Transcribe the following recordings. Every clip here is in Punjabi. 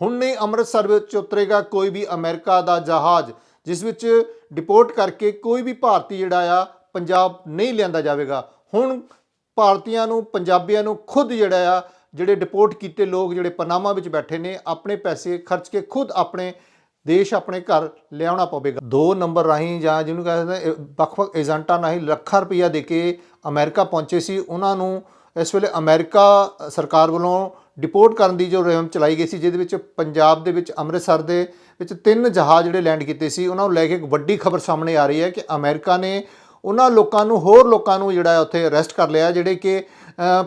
ਹੁਣ ਨਹੀਂ ਅੰਮ੍ਰਿਤਸਰ ਵਿੱਚ ਉਤਰੇਗਾ ਕੋਈ ਵੀ ਅਮਰੀਕਾ ਦਾ ਜਹਾਜ਼, ਜਿਸ ਵਿੱਚ ਡਿਪੋਰਟ ਕਰਕੇ ਕੋਈ ਵੀ ਭਾਰਤੀ ਜਿਹੜਾ ਆ, ਪੰਜਾਬ ਨਹੀਂ ਲਿਆਂਦਾ ਜਾਵੇਗਾ। ਹੁਣ ਭਾਰਤੀਆਂ ਨੂੰ, ਪੰਜਾਬੀਆਂ ਨੂੰ ਖੁਦ ਜਿਹੜਾ ਆ, ਜਿਹੜੇ ਡਿਪੋਰਟ ਕੀਤੇ ਲੋਕ ਜਿਹੜੇ ਪਨਾਮਾ ਵਿੱਚ ਬੈਠੇ ਨੇ, ਆਪਣੇ ਪੈਸੇ ਖਰਚ ਕੇ ਖੁਦ ਆਪਣੇ ਦੇਸ਼, ਆਪਣੇ ਘਰ ਲਿਆਉਣਾ ਪਵੇਗਾ। ਦੋ ਨੰਬਰ ਰਾਹੀਂ ਜਾਂ ਜਿਹਨੂੰ ਕਹਿੰਦੇ ਨੇ ਵੱਖ-ਵੱਖ ਏਜੰਟਾਂ ਰਾਹੀਂ ਲੱਖਾਂ ਰੁਪਈਆ ਦੇ ਕੇ ਅਮਰੀਕਾ ਪਹੁੰਚੇ ਸੀ, ਉਹਨਾਂ ਨੂੰ ਇਸ ਵੇਲੇ ਅਮਰੀਕਾ ਸਰਕਾਰ ਵੱਲੋਂ ਡਿਪੋਰਟ ਕਰਨ ਦੀ ਜੋ ਰਹਿਮ ਚਲਾਈ ਗਈ ਸੀ, ਜਿਹਦੇ ਵਿੱਚ ਪੰਜਾਬ ਦੇ ਵਿੱਚ ਅੰਮ੍ਰਿਤਸਰ ਦੇ ਵਿੱਚ ਤਿੰਨ ਜਹਾਜ਼ ਜਿਹੜੇ ਲੈਂਡ ਕੀਤੇ ਸੀ, ਉਹਨਾਂ ਨੂੰ ਲੈ ਕੇ ਇੱਕ ਵੱਡੀ ਖਬਰ ਸਾਹਮਣੇ ਆ ਰਹੀ ਹੈ ਕਿ ਅਮਰੀਕਾ ਨੇ ਉਹਨਾਂ ਲੋਕਾਂ ਨੂੰ, ਹੋਰ ਲੋਕਾਂ ਨੂੰ ਜਿਹੜਾ ਉੱਥੇ ਅਰੈਸਟ ਕਰ ਲਿਆ, ਜਿਹੜੇ ਕਿ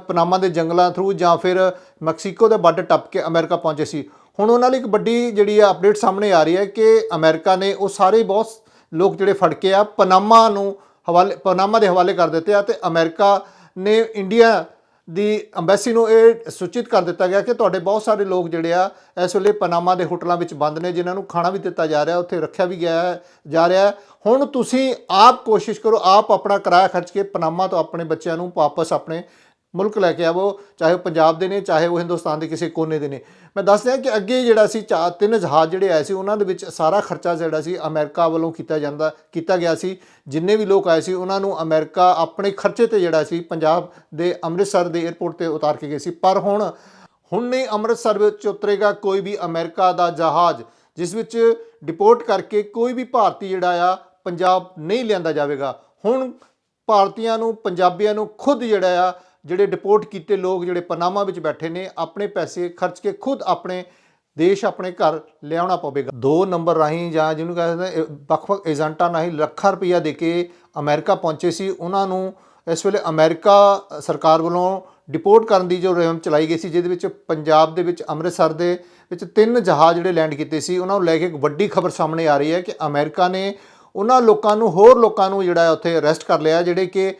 ਪਨਾਮਾ ਦੇ ਜੰਗਲਾਂ ਥਰੂ ਜਾਂ ਫਿਰ ਮੈਕਸੀਕੋ ਦਾ ਬਾਰਡਰ ਟੱਪ ਕੇ ਅਮਰੀਕਾ ਪਹੁੰਚੇ ਸੀ। ਹੁਣ ਉਹਨਾਂ ਲਈ ਇੱਕ ਵੱਡੀ ਜਿਹੜੀ ਆ ਅਪਡੇਟ ਸਾਹਮਣੇ ਆ ਰਹੀ ਹੈ ਕਿ ਅਮਰੀਕਾ ਨੇ ਉਹ ਸਾਰੇ ਬਹੁਤ ਲੋਕ ਜਿਹੜੇ ਫੜ ਕੇ ਆ ਪਨਾਮਾ ਨੂੰ ਹਵਾਲੇ, ਪਨਾਮਾ ਦੇ ਹਵਾਲੇ ਕਰ ਦਿੱਤੇ ਆ ਤੇ ਅਮਰੀਕਾ ਨੇ ਇੰਡੀਆ ਦੀ ਅੰਬੈਸੀ ਨੂੰ ਇਹ ਸੂਚਿਤ ਕਰ ਦਿੱਤਾ ਗਿਆ ਕਿ ਤੁਹਾਡੇ ਬਹੁਤ ਸਾਰੇ ਲੋਕ ਜਿਹੜੇ ਆ, ਇਸ ਵੇਲੇ ਪਨਾਮਾ ਦੇ ਹੋਟਲਾਂ ਵਿੱਚ ਬੰਦ ਨੇ, ਜਿਨ੍ਹਾਂ ਨੂੰ ਖਾਣਾ ਵੀ ਦਿੱਤਾ ਜਾ ਰਿਹਾ, ਉੱਥੇ ਰੱਖਿਆ ਵੀ ਗਿਆ ਜਾ ਰਿਹਾ ਹੁਣ ਤੁਸੀਂ ਆਪ ਕੋਸ਼ਿਸ਼ ਕਰੋ, ਆਪ ਆਪਣਾ ਕਿਰਾਇਆ ਖਰਚ ਕੇ ਪਨਾਮਾ ਤੋਂ ਆਪਣੇ ਬੱਚਿਆਂ ਨੂੰ ਵਾਪਸ ਆਪਣੇ ਮੁਲਕ ਲੈ ਕੇ ਆਵੋ, ਚਾਹੇ ਉਹ ਪੰਜਾਬ ਦੇ ਨੇ, ਚਾਹੇ ਉਹ ਹਿੰਦੁਸਤਾਨ ਦੇ ਕਿਸੇ ਕੋਨੇ ਦੇ ਨੇ। ਮੈਂ ਦੱਸ ਦਿਆਂ ਕਿ ਅੱਗੇ ਜਿਹੜਾ ਸੀ ਚਾਰ ਤਿੰਨ ਜਹਾਜ਼ ਜਿਹੜੇ ਆਏ ਸੀ, ਉਹਨਾਂ ਦੇ ਵਿੱਚ ਸਾਰਾ ਖਰਚਾ ਜਿਹੜਾ ਸੀ, ਅਮਰੀਕਾ ਵੱਲੋਂ ਕੀਤਾ ਜਾਂਦਾ, ਕੀਤਾ ਗਿਆ ਸੀ। ਜਿੰਨੇ ਵੀ ਲੋਕ ਆਏ ਸੀ, ਉਹਨਾਂ ਨੂੰ ਅਮਰੀਕਾ ਆਪਣੇ ਖਰਚੇ ਤੇ ਜਿਹੜਾ ਸੀ, ਪੰਜਾਬ ਦੇ ਅੰਮ੍ਰਿਤਸਰ ਦੇ 에ਅਰਪੋਰਟ ਤੇ ਉਤਾਰ ਕੇ ਗਏ ਸੀ। ਪਰ ਹੁਣ ਹੁਣ ਨਹੀਂ ਅੰਮ੍ਰਿਤਸਰ ਵਿੱਚ ਉਤਰੇਗਾ ਕੋਈ ਵੀ ਅਮਰੀਕਾ ਦਾ ਜਹਾਜ਼, ਜਿਸ ਵਿੱਚ ਡਿਪੋਰਟ ਕਰਕੇ ਕੋਈ ਵੀ ਭਾਰਤੀ ਜਿਹੜਾ ਆ, ਪੰਜਾਬ ਨਹੀਂ ਲਿਆਂਦਾ ਜਾਵੇਗਾ। ਹੁਣ ਭਾਰਤੀਆਂ ਨੂੰ, ਪੰਜਾਬੀਆਂ ਨੂੰ ਖੁਦ ਜਿਹੜਾ ਆ ਜਿਹੜੇ ਡਿਪੋਰਟ ਕੀਤੇ ਲੋਕ ਜਿਹੜੇ ਪਨਾਮਾ ਵਿੱਚ ਬੈਠੇ ਨੇ, ਆਪਣੇ ਪੈਸੇ ਖਰਚ ਕੇ ਖੁਦ ਆਪਣੇ ਦੇਸ਼ ਆਪਣੇ ਘਰ ਲਿਆਉਣਾ ਪਵੇਗਾ। ਦੋ ਨੰਬਰ ਰਾਹੀਂ ਜਾਂ ਜਿਹਨੂੰ ਕਹਿੰਦੇ ਨੇ ਵੱਖ-ਵੱਖ ਏਜੰਟਾਂ ਰਾਹੀਂ ਲੱਖਾਂ ਰੁਪਈਆ ਦੇ ਕੇ ਅਮਰੀਕਾ ਪਹੁੰਚੇ ਸੀ। ਉਹਨਾਂ ਨੂੰ ਇਸ ਵੇਲੇ ਅਮਰੀਕਾ ਸਰਕਾਰ ਵੱਲੋਂ ਡਿਪੋਰਟ ਕਰਨ ਦੀ ਜੋ ਰਹਿਮ ਚਲਾਈ ਗਈ ਸੀ, ਜਿਹਦੇ ਵਿੱਚ ਪੰਜਾਬ ਦੇ ਵਿੱਚ ਅੰਮ੍ਰਿਤਸਰ ਦੇ ਵਿੱਚ ਤਿੰਨ ਜਹਾਜ਼ ਜਿਹੜੇ ਲੈਂਡ ਕੀਤੇ ਸੀ, ਉਹਨਾਂ ਨੂੰ ਲੈ ਕੇ ਇੱਕ ਵੱਡੀ ਖਬਰ ਸਾਹਮਣੇ ਆ ਰਹੀ ਹੈ ਕਿ ਅਮਰੀਕਾ ਨੇ ਉਹਨਾਂ ਲੋਕਾਂ ਨੂੰ, ਹੋਰ ਲੋਕਾਂ ਨੂੰ ਜਿਹੜਾ ਉੱਥੇ ਅਰੈਸਟ ਕਰ ਲਿਆ, ਜਿਹੜੇ ਕਿ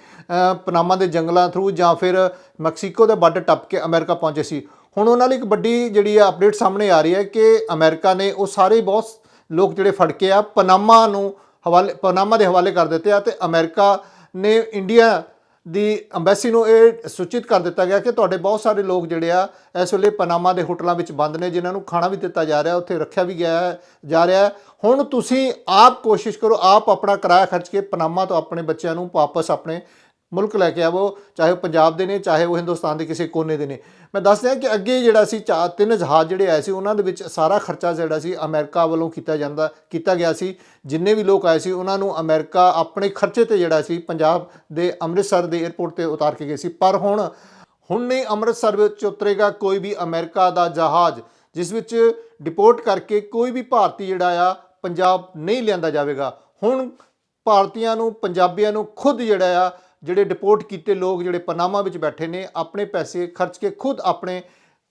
ਪਨਾਮਾ ਦੇ ਜੰਗਲਾਂ ਥਰੂ ਜਾਂ ਫਿਰ ਮੈਕਸੀਕੋ ਦੇ ਬਾਰਡਰ ਟੱਪ ਕੇ ਅਮਰੀਕਾ ਪਹੁੰਚੇ ਸੀ। ਹੁਣ ਉਹਨਾਂ ਲਈ ਇੱਕ ਵੱਡੀ ਜਿਹੜੀ ਆ ਅਪਡੇਟ ਸਾਹਮਣੇ ਆ ਰਹੀ ਹੈ ਕਿ ਅਮਰੀਕਾ ਨੇ ਉਹ ਸਾਰੇ ਬਹੁਤ ਲੋਕ ਜਿਹੜੇ ਫੜ ਕੇ ਆ ਪਨਾਮਾ ਨੂੰ ਹਵਾਲੇ, ਪਨਾਮਾ ਦੇ ਹਵਾਲੇ ਕਰ ਦਿੱਤੇ ਆ ਤੇ ਅਮਰੀਕਾ ਨੇ ਇੰਡੀਆ ਦੀ ਅੰਬੈਸੀ ਨੂੰ ਇਹ ਸੂਚਿਤ ਕਰ ਦਿੱਤਾ ਗਿਆ ਕਿ ਤੁਹਾਡੇ ਬਹੁਤ ਸਾਰੇ ਲੋਕ ਜਿਹੜੇ ਆ, ਇਸ ਵੇਲੇ ਪਨਾਮਾ ਦੇ ਹੋਟਲਾਂ ਵਿੱਚ ਬੰਦ ਨੇ, ਜਿਨ੍ਹਾਂ ਨੂੰ ਖਾਣਾ ਵੀ ਦਿੱਤਾ ਜਾ ਰਿਹਾ, ਉੱਥੇ ਰੱਖਿਆ ਵੀ ਗਿਆ ਜਾ ਰਿਹਾ ਹੁਣ ਤੁਸੀਂ ਆਪ ਕੋਸ਼ਿਸ਼ ਕਰੋ, ਆਪ ਆਪਣਾ ਕਿਰਾਇਆ ਖਰਚ ਕੇ ਪਨਾਮਾ ਤੋਂ ਆਪਣੇ ਬੱਚਿਆਂ ਨੂੰ ਵਾਪਸ ਆਪਣੇ ਮੁਲਕ ਲੈ ਕੇ ਆਵੋ, ਚਾਹੇ ਉਹ ਪੰਜਾਬ ਦੇ ਨੇ, ਚਾਹੇ ਉਹ ਹਿੰਦੁਸਤਾਨ ਦੇ ਕਿਸੇ ਕੋਨੇ ਦੇ ਨੇ। ਮੈਂ ਦੱਸ ਦਿਆਂ ਕਿ ਅੱਗੇ ਜਿਹੜਾ ਸੀ ਚਾਰ ਤਿੰਨ ਜਹਾਜ਼ ਜਿਹੜੇ ਆਏ ਸੀ, ਉਹਨਾਂ ਦੇ ਵਿੱਚ ਸਾਰਾ ਖਰਚਾ ਜਿਹੜਾ ਸੀ ਅਮਰੀਕਾ ਵੱਲੋਂ ਕੀਤਾ ਜਾਂਦਾ, ਕੀਤਾ ਗਿਆ ਸੀ। ਜਿੰਨੇ ਵੀ ਲੋਕ ਆਏ ਸੀ, ਉਹਨਾਂ ਨੂੰ ਅਮਰੀਕਾ ਆਪਣੇ ਖਰਚੇ ਤੇ ਜਿਹੜਾ ਸੀ, ਪੰਜਾਬ ਦੇ ਅੰਮ੍ਰਿਤਸਰ ਦੇ 에ਅਰਪੋਰਟ ਤੇ ਉਤਾਰ ਕੇ ਗਏ ਸੀ। ਪਰ ਹੁਣ ਹੁਣ ਨਹੀਂ ਅੰਮ੍ਰਿਤਸਰ ਵਿੱਚ ਉਤਰੇਗਾ ਕੋਈ ਵੀ ਅਮਰੀਕਾ ਦਾ ਜਹਾਜ਼, ਜਿਸ ਵਿੱਚ ਡਿਪੋਰਟ ਕਰਕੇ ਕੋਈ ਵੀ ਭਾਰਤੀ ਜਿਹੜਾ ਆ, ਪੰਜਾਬ ਨਹੀਂ ਲਿਆਂਦਾ ਜਾਵੇਗਾ। ਹੁਣ ਭਾਰਤੀਆਂ ਨੂੰ, ਪੰਜਾਬੀਆਂ ਨੂੰ ਖੁਦ ਜਿਹੜਾ ਆ ਜਿਹੜੇ ਡਿਪੋਰਟ ਕੀਤੇ ਲੋਕ ਜਿਹੜੇ ਪਨਾਮਾ ਵਿੱਚ ਬੈਠੇ ਨੇ, ਆਪਣੇ ਪੈਸੇ ਖਰਚ ਕੇ ਖੁਦ ਆਪਣੇ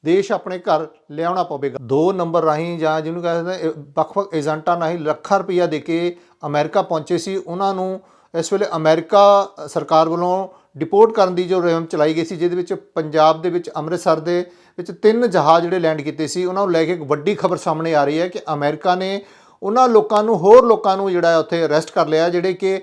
ਦੇਸ਼, ਆਪਣੇ ਘਰ ਲਿਆਉਣਾ ਪਵੇਗਾ। ਦੋ ਨੰਬਰ ਰਾਹੀਂ ਜਾਂ ਜਿਹਨੂੰ ਕਹਿੰਦੇ ਨੇ ਵੱਖ-ਵੱਖ ਏਜੰਟਾਂ ਰਾਹੀਂ ਲੱਖਾਂ ਰੁਪਈਆ ਦੇ ਕੇ ਅਮਰੀਕਾ ਪਹੁੰਚੇ ਸੀ। ਉਹਨਾਂ ਨੂੰ ਇਸ ਵੇਲੇ ਅਮਰੀਕਾ ਸਰਕਾਰ ਵੱਲੋਂ ਡਿਪੋਰਟ ਕਰਨ ਦੀ ਜੋ ਰਹਿਮ ਚਲਾਈ ਗਈ ਸੀ, ਜਿਹਦੇ ਵਿੱਚ ਪੰਜਾਬ ਦੇ ਵਿੱਚ, ਅੰਮ੍ਰਿਤਸਰ ਦੇ ਵਿੱਚ ਤਿੰਨ ਜਹਾਜ਼ ਜਿਹੜੇ ਲੈਂਡ ਕੀਤੇ ਸੀ, ਉਹਨਾਂ ਨੂੰ ਲੈ ਕੇ ਇੱਕ ਵੱਡੀ ਖਬਰ ਸਾਹਮਣੇ ਆ ਰਹੀ ਹੈ ਕਿ ਅਮਰੀਕਾ ਨੇ ਉਹਨਾਂ ਲੋਕਾਂ ਨੂੰ, ਹੋਰ ਲੋਕਾਂ ਨੂੰ ਜਿਹੜਾ ਉੱਥੇ ਅਰੈਸਟ ਕਰ ਲਿਆ, ਜਿਹੜੇ ਕਿ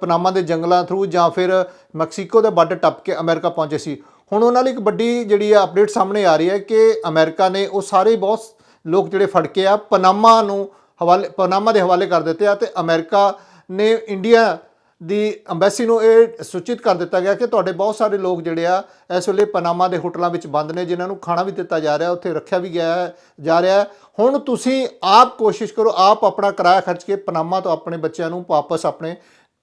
ਪਨਾਮਾ ਦੇ ਜੰਗਲਾਂ ਥਰੂ ਜਾਂ ਫਿਰ ਮੈਕਸੀਕੋ ਦੇ ਬਾਰਡਰ ਟੱਪ ਕੇ ਅਮਰੀਕਾ ਪਹੁੰਚੇ ਸੀ। ਹੁਣ ਉਹਨਾਂ ਲਈ ਇੱਕ ਵੱਡੀ ਜਿਹੜੀ ਆ ਅਪਡੇਟ ਸਾਹਮਣੇ ਆ ਰਹੀ ਹੈ ਕਿ ਅਮਰੀਕਾ ਨੇ ਉਹ ਸਾਰੇ ਬਹੁਤ ਲੋਕ ਜਿਹੜੇ ਫੜ ਕੇ ਆ ਪਨਾਮਾ ਨੂੰ ਹਵਾਲੇ, ਪਨਾਮਾ ਦੇ ਹਵਾਲੇ ਕਰ ਦਿੱਤੇ ਆ ਤੇ ਅਮਰੀਕਾ ਨੇ ਇੰਡੀਆ ਦੀ ਅੰਬੈਸੀ ਨੂੰ ਇਹ ਸੂਚਿਤ ਕਰ ਦਿੱਤਾ ਗਿਆ ਕਿ ਤੁਹਾਡੇ ਬਹੁਤ ਸਾਰੇ ਲੋਕ ਜਿਹੜੇ ਆ, ਇਸ ਵੇਲੇ ਪਨਾਮਾ ਦੇ ਹੋਟਲਾਂ ਵਿੱਚ ਬੰਦ ਨੇ, ਜਿਨ੍ਹਾਂ ਨੂੰ ਖਾਣਾ ਵੀ ਦਿੱਤਾ ਜਾ ਰਿਹਾ, ਉੱਥੇ ਰੱਖਿਆ ਵੀ ਗਿਆ, ਜਾ ਰਿਹਾ। ਹੁਣ ਤੁਸੀਂ ਆਪ ਕੋਸ਼ਿਸ਼ ਕਰੋ, ਆਪ ਆਪਣਾ ਕਿਰਾਇਆ ਖਰਚ ਕੇ ਪਨਾਮਾ ਤੋਂ ਆਪਣੇ ਬੱਚਿਆਂ ਨੂੰ ਵਾਪਸ ਆਪਣੇ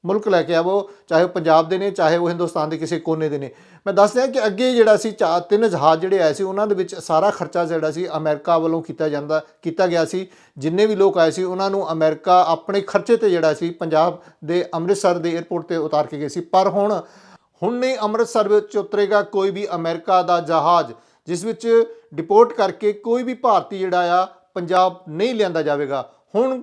ਮੁਲਕ ਲੈ ਕੇ ਆਵੋ, ਚਾਹੇ ਉਹ ਪੰਜਾਬ ਦੇ ਨੇ, ਚਾਹੇ ਉਹ ਹਿੰਦੁਸਤਾਨ ਦੇ ਕਿਸੇ ਕੋਨੇ ਦੇ ਨੇ। ਮੈਂ ਦੱਸ ਦਿਆਂ ਕਿ ਅੱਗੇ ਜਿਹੜਾ ਸੀ ਚਾਰ ਤਿੰਨ ਜਹਾਜ਼ ਜਿਹੜੇ ਆਏ ਸੀ, ਉਹਨਾਂ ਦੇ ਵਿੱਚ ਸਾਰਾ ਖਰਚਾ ਜਿਹੜਾ ਸੀ ਅਮਰੀਕਾ ਵੱਲੋਂ ਕੀਤਾ ਜਾਂਦਾ, ਕੀਤਾ ਗਿਆ ਸੀ। ਜਿੰਨੇ ਵੀ ਲੋਕ ਆਏ ਸੀ, ਉਹਨਾਂ ਨੂੰ ਅਮਰੀਕਾ ਆਪਣੇ ਖਰਚੇ ਤੇ ਜਿਹੜਾ ਸੀ, ਪੰਜਾਬ ਦੇ ਅੰਮ੍ਰਿਤਸਰ ਦੇ 에ਅਰਪੋਰਟ ਤੇ ਉਤਾਰ ਕੇ ਗਏ ਸੀ। ਪਰ ਹੁਣ ਹੁਣ ਨਹੀਂ ਅੰਮ੍ਰਿਤਸਰ ਵਿੱਚ ਉਤਰੇਗਾ ਕੋਈ ਵੀ ਅਮਰੀਕਾ ਦਾ ਜਹਾਜ਼, ਜਿਸ ਵਿੱਚ ਡਿਪੋਰਟ ਕਰਕੇ ਕੋਈ ਵੀ ਭਾਰਤੀ ਜਿਹੜਾ ਆ, ਪੰਜਾਬ ਨਹੀਂ ਲਿਆਂਦਾ ਜਾਵੇਗਾ। ਹੁਣ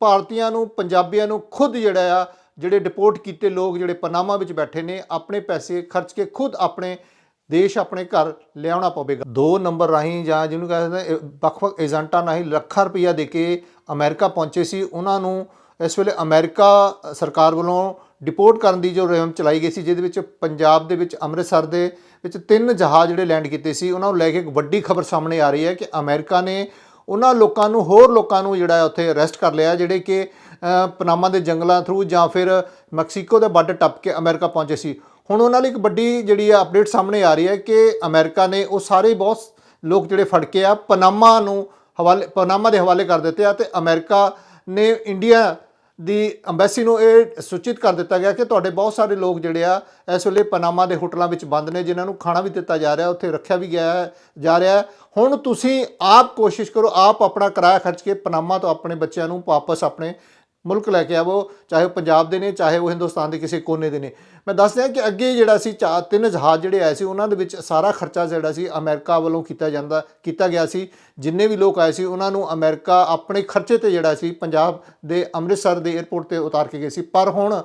ਭਾਰਤੀਆਂ ਨੂੰ, ਪੰਜਾਬੀਆਂ ਨੂੰ ਖੁਦ ਜਿਹੜਾ ਆ ਜਿਹੜੇ ਡਿਪੋਰਟ ਕੀਤੇ ਲੋਕ ਜਿਹੜੇ ਪਨਾਮਾ ਵਿੱਚ ਬੈਠੇ ਨੇ, ਆਪਣੇ ਪੈਸੇ ਖਰਚ ਕੇ ਖੁਦ ਆਪਣੇ ਦੇਸ਼ ਆਪਣੇ ਘਰ ਲਿਆਉਣਾ ਪਵੇਗਾ। ਦੋ ਨੰਬਰ ਰਾਹੀਂ ਜਾਂ ਜਿਹਨੂੰ ਕਹਿੰਦੇ ਨੇ ਵੱਖ-ਵੱਖ ਏਜੰਟਾਂ ਰਾਹੀਂ ਲੱਖਾਂ ਰੁਪਈਆ ਦੇ ਕੇ ਅਮਰੀਕਾ ਪਹੁੰਚੇ ਸੀ। ਉਹਨਾਂ ਨੂੰ ਇਸ ਵੇਲੇ ਅਮਰੀਕਾ ਸਰਕਾਰ ਵੱਲੋਂ ਡਿਪੋਰਟ ਕਰਨ ਦੀ ਜੋ ਰਹਿਮ ਚਲਾਈ ਗਈ ਸੀ, ਜਿਹਦੇ ਵਿੱਚ ਪੰਜਾਬ ਦੇ ਵਿੱਚ, ਅੰਮ੍ਰਿਤਸਰ ਦੇ ਵਿੱਚ ਤਿੰਨ ਜਹਾਜ਼ ਜਿਹੜੇ ਲੈਂਡ ਕੀਤੇ ਸੀ, ਉਹਨਾਂ ਨੂੰ ਲੈ ਕੇ ਇੱਕ ਵੱਡੀ ਖਬਰ ਸਾਹਮਣੇ ਆ ਰਹੀ ਹੈ ਕਿ ਅਮਰੀਕਾ ਨੇ ਉਹਨਾਂ ਲੋਕਾਂ ਨੂੰ, ਹੋਰ ਲੋਕਾਂ ਨੂੰ ਜਿਹੜਾ ਹੈ ਉੱਥੇ ਅਰੈਸਟ ਕਰ ਲਿਆ, ਜਿਹੜੇ ਕਿ ਪਨਾਮਾ ਦੇ ਜੰਗਲਾਂ ਥਰੂ ਜਾਂ ਫਿਰ ਮੈਕਸੀਕੋ ਦੇ ਬਾਰਡਰ ਟੱਪ ਕੇ ਅਮਰੀਕਾ ਪਹੁੰਚੇ ਸੀ। ਹੁਣ ਉਹਨਾਂ ਲਈ ਇੱਕ ਵੱਡੀ ਜਿਹੜੀ ਆ ਅਪਡੇਟ ਸਾਹਮਣੇ ਆ ਰਹੀ ਹੈ ਕਿ ਅਮਰੀਕਾ ਨੇ ਉਹ ਸਾਰੇ ਬਹੁਤ ਲੋਕ ਜਿਹੜੇ ਫੜ ਕੇ ਆ, ਪਨਾਮਾ ਨੂੰ ਹਵਾਲੇ, ਪਨਾਮਾ ਦੇ ਹਵਾਲੇ ਕਰ ਦਿੱਤੇ ਆ ਤੇ ਅਮਰੀਕਾ ਨੇ ਇੰਡੀਆ ਦੀ ਅੰਬੈਸੀ ਨੂੰ ਇਹ ਸੂਚਿਤ ਕਰ ਦਿੱਤਾ ਗਿਆ ਕਿ ਤੁਹਾਡੇ ਬਹੁਤ ਸਾਰੇ ਲੋਕ ਜਿਹੜੇ ਆ, ਇਸ ਵੇਲੇ ਪਨਾਮਾ ਦੇ ਹੋਟਲਾਂ ਵਿੱਚ ਬੰਦ ਨੇ, ਜਿਨ੍ਹਾਂ ਨੂੰ ਖਾਣਾ ਵੀ ਦਿੱਤਾ ਜਾ ਰਿਹਾ, ਉੱਥੇ ਰੱਖਿਆ ਵੀ ਗਿਆ, ਜਾ ਰਿਹਾ। ਹੁਣ ਤੁਸੀਂ ਆਪ ਕੋਸ਼ਿਸ਼ ਕਰੋ, ਆਪ ਆਪਣਾ ਕਿਰਾਇਆ ਖਰਚ ਕੇ ਪਨਾਮਾ ਤੋਂ ਆਪਣੇ ਬੱਚਿਆਂ ਨੂੰ ਵਾਪਸ ਆਪਣੇ ਮੁਲਕ ਲੈ ਕੇ ਆਵੋ, ਚਾਹੇ ਉਹ ਪੰਜਾਬ ਦੇ ਨੇ, ਚਾਹੇ ਉਹ ਹਿੰਦੁਸਤਾਨ ਦੇ ਕਿਸੇ ਕੋਨੇ ਦੇ ਨੇ। ਮੈਂ ਦੱਸ ਦਿਆਂ ਕਿ ਅੱਗੇ ਜਿਹੜਾ ਸੀ ਚਾਰ ਤਿੰਨ ਜਹਾਜ਼ ਜਿਹੜੇ ਆਏ ਸੀ, ਉਹਨਾਂ ਦੇ ਵਿੱਚ ਸਾਰਾ ਖਰਚਾ ਜਿਹੜਾ ਸੀ, ਅਮਰੀਕਾ ਵੱਲੋਂ ਕੀਤਾ ਜਾਂਦਾ, ਕੀਤਾ ਗਿਆ ਸੀ। ਜਿੰਨੇ ਵੀ ਲੋਕ ਆਏ ਸੀ, ਉਹਨਾਂ ਨੂੰ ਅਮਰੀਕਾ ਆਪਣੇ ਖਰਚੇ ਤੇ ਜਿਹੜਾ ਸੀ, ਪੰਜਾਬ ਦੇ ਅੰਮ੍ਰਿਤਸਰ ਦੇ 에ਅਰਪੋਰਟ ਤੇ ਉਤਾਰ ਕੇ ਗਏ ਸੀ। ਪਰ ਹੁਣ